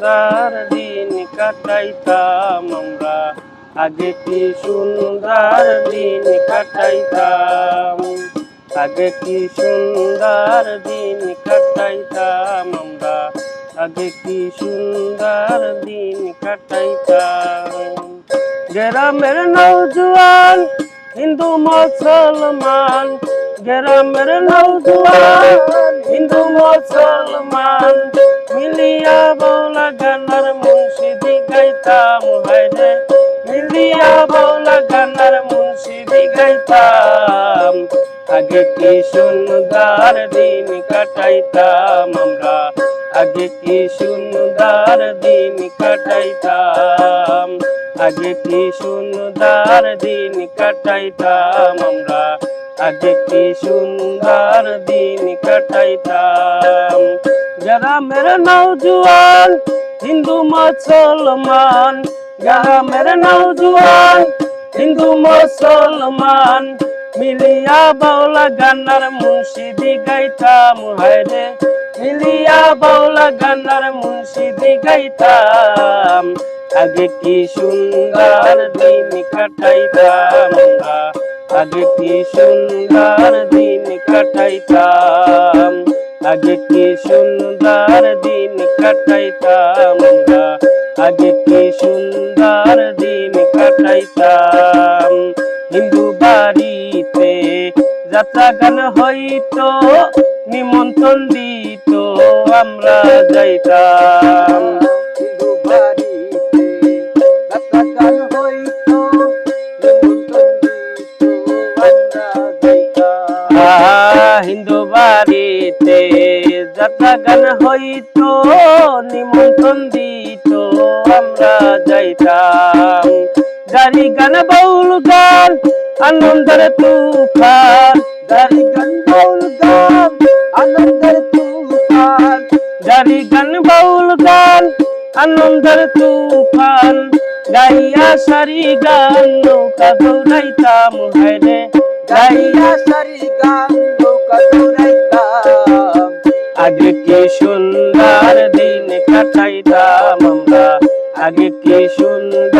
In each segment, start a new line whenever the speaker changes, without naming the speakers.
সুন্দর দিন কাটাইতাম আমরা। আগে কি সুন্দর দিন কাটাইতাম? আগে কি সুন্দর দিন কাটাইতাম আমরা? আগে কি সুন্দর দিন কাটাইতাম? গ্রামের নৌজওয়ান হিন্দু মুসলমান, গ্রামের নৌজওয়ান আগে কি সুন্দর দিন কাটাইতাম আমরা। আগে কি সুন্দর দিন কাটাইতাম। আগে কি সুন্দর দিন কাটাইতাম আমরা। আগে কি সুন্দর দিন কাটাইতাম। যারা মেরে নৌজওয়ান হিন্দু মুসলমান। যারা মেরে নৌজওয়ান হিন্দু মুসলমান। মিলিয়া বাউলা গান্নার মুন্সিদি গাইতাম, হায়রে। মিলিয়া বাউলা গান্নার মুন্সিদি গাইতাম, আগে কি সুন্দর দিন কাটাইতাম আগে কি সুন্দর দিন কাটাইতাম, আগে কি সুন্দর দিন কাটাইতাম যাত্রা গান হইতো, নিমন্ত্রণ দিত, আমরা যাইতাম।
হিন্দু বাড়িতে যাত্রা গান হইতো, নিমন্ত্রণ দিত, আমরা যাইতাম।
গাড়ি গান, বাউল গান আনন্দের তুফান
গান বাউল গান, আনন্দের তুফান
গাড়ি গান বাউল গান, আনন্দের তুফান, গাইয়া সারি গান, নৌকা দৌড়াইতাম হায়রে গাইয়া
সারি গান, নৌকা দৌড়াইতাম।
আগে কি সুন্দর দিন কাটাইতাম আমরা, আগে কি সুন্দর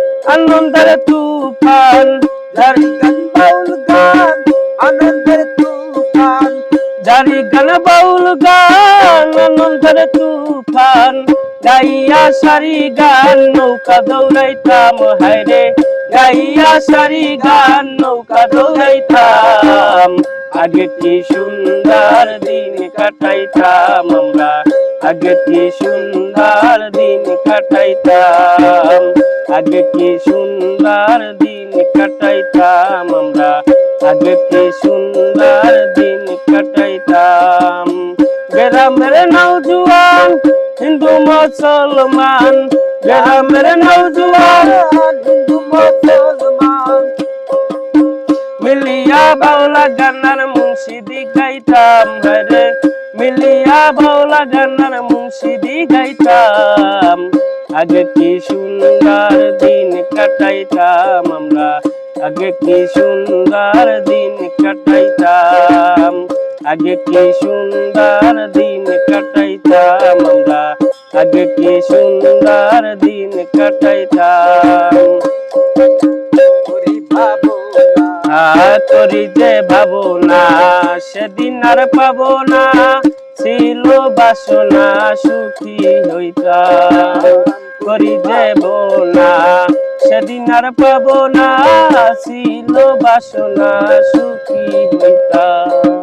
আনন্দের তুফান জারি
গান বাউল গান, আনন্দের তুফান।
জারি গান বাউল গান, আনন্দের তুফান। গাইয়া সারি গান, নৌকা দৌড়াইতাম হায়রে গাইয়া সারি গান, নৌকা দৌড়াইতাম। আগে কি সুন্দর দিন কাটাইতাম আমরা। আগে কি সুন্দর দিন কাটাইতাম। আগে কি সুন্দর দিন কাটাইতাম আমরা? আগে কি সুন্দর দিন কাটাইতাম? গ্রামের নৌজওয়ান হিন্দু মুসলমান। গ্রামের নৌজওয়ান
হিন্দু মুসলমান।
মিলিয়া বাউলা গান্নার মুন্সিদি গাইতাম হরে মিলিয়া বাউলা গান্নার মুন্সিদি গাইতাম। আগে কি সুন্দর দিন কাটাইতাম আমরা? আগে কি সুন্দর দিন কাটাইতাম? আগে কি সুন্দর দিন কাটাইতাম আমরা? আগে কি সুন্দর দিন কাটাইতাম? করি যে ভাবো না সেদিন আর পাবো না ছিল বাসনা, সুখী হইতাম। করি দেব না সেদিন আর পাব না ছিল বাসনা সুখী হইতাম।